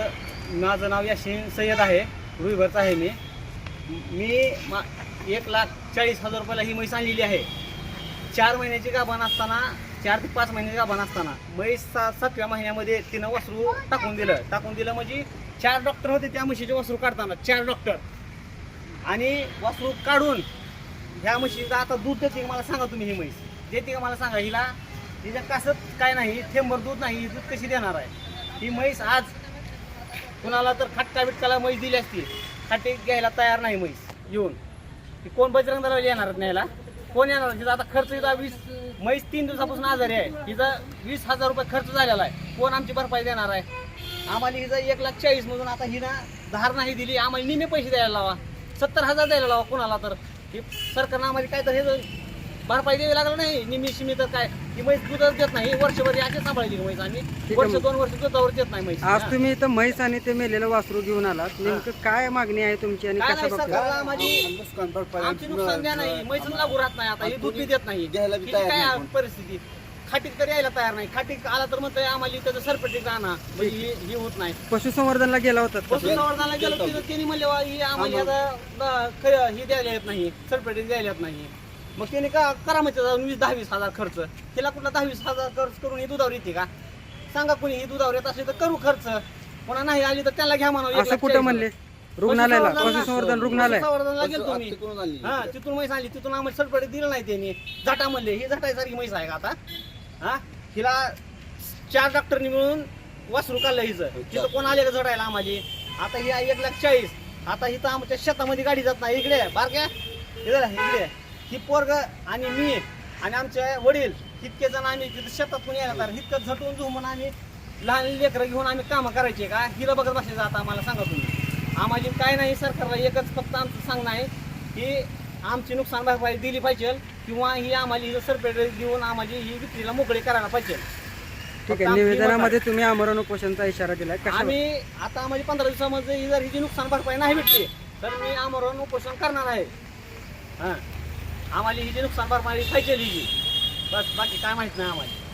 माझं माझं नाव याशीन सय्यद आहे. रुईभरचा आहे मी. मी मा एक लाख चाळीस हजार रुपयाला ही म्हैस आणलेली आहे. चार महिन्याची गाभण असताना चार ते पाच महिन्याची गाभण असताना म्हैस सा सातव्या महिन्यामध्ये तिनं वासरू टाकून दिलं. टाकून दिलं म्हणजे चार डॉक्टर होते त्या म्हशीचे वासरू काढताना चार डॉक्टर आणि वासरू काढून ह्या म्हशीचं आता दूध देते मला सांगा तुम्ही ही म्हैस. देते का मला सांगा हिला? तिच्या कासत काय नाही थेंबर दूध नाही ही दूध कशी देणार आहे? ही म्हैस आज कुणाला तर खट्टा बिटकाला म्हैस दिली असती. खाटे घ्यायला तयार नाही म्हैस. येऊन. की कोण बजरंग दलाल येणार न्यायला? कोण येणार? तिचा आता खर्च हिचा वीस म्हैस तीन दिवसापासून आजारी आहे. तिचा वीस हजार रुपये खर्च झालेला आहे. कोण आमची भरपाई देणार आहे? आम्हाला हिचा एक लाख चाळीस मधून आता हिनं धार नाही दिली. आम्हाला निम्मे पैसे द्यायला लावा. सत्तर हजार द्यायला लावा कोणाला तर. हे सरकारनं आम्हाला काय तर हे भरपाई द्यावी लागलं नाही. निमी शिमी तर काय? ही म्हैस दूधच देत नाही. वर्षभर असे सांभाळली म्हैस आम्ही. आहे. वर्ष दोन वर्ष दुधावर देत नाही म्हैस. आज. तुम्ही इथं म्हैस आणि ते मेलेलं वासरू घेऊन आलात. नेमकं काय मागणी आहे तुमची आणि काय नाही सरकारला माझी नुकसान भरपाई आमची नुकसान द्या नाही. मैसून लागू राहत नाही आता. हे दूध बी देत नाही. बी तयार काय नाही कोण. परिस्थिती? खाटीक तर यायला तयार नाही. खाटीक आला तर म्हणतोय आम्हाला त्याचं सरपटीक आणा. म्हणजे ही ही होत नाही. पशुसंवर्धनला गेला होता का? पशुसंवर्धनाला गेलो तिथं त्यांनी म्हणले वा ही आम्हाला आता ही द्यायला येत नाही. सरपटीक द्यायला येत नाही. मग त्याने का करा म्हणजे त्याचा वीस दहा वीस हजार खर्च? तिला कुठला दहा वीस हजार खर्च करून ही दुधावर येते का? सांगा कोणी ही दुधावर येत असेल तर करू खर्च. पुन्हा नाही आली तर त्याला घ्या म्हणा असं कुठं म्हणले? रुग्णालयाला पशुसंवर्धन रुग्णालय. तुम्ही. तिकडून आणली. हा तिथून म्हैस आणली तिथून आम्हाला सरपडे दिलं नाही त्यांनी. जाटा म्हणले ही जाटायसारखी म्हैस आहे का आता? हा? हिला चार डॉक्टरनी मिळून वासरू काढलं हिचं. तिथं कोण आले का जडायला आम्हाला? आता ही आहे एक लाख चाळीस. आता इथं आमच्या शेतामध्ये गाडी जात नाही. इकडे बारक्या. इकडे इकडे. ही पोरग आणि मी आणि आमचे वडील इतके जण आम्ही तिथं शेतातून यायला तर इतकं झटून झुमून आम्ही लहान लेकरं घेऊन आम्ही कामं करायचे का? हिला बघत बसायचं आता आम्हाला सांगा तुम्ही. आम्हाला काय नाही सरकारला एकच फक्त आमचं सांगणं आहे की आमची नुकसान भरपाई दिली पाहिजे किंवा ही आम्हाला ही सरपेट देऊन आम्हाला ही विक्रीला मोकळी करायला पाहिजे. ठीक आहे निवेदनामध्ये तुम्ही आमरण उपोषणचा इशारा दिलाय. कशा आम्ही आता आम्हाला पंधरा दिवसामध्ये जर हिची नुकसान भरपाई नाही भेटली तर मी आमरण उपोषण करणार आहे. हां. आम्हाला ही जी नुकसान भरपाई पाहिजे ही. बस बाकी काय माहीत नाही आम्हाला.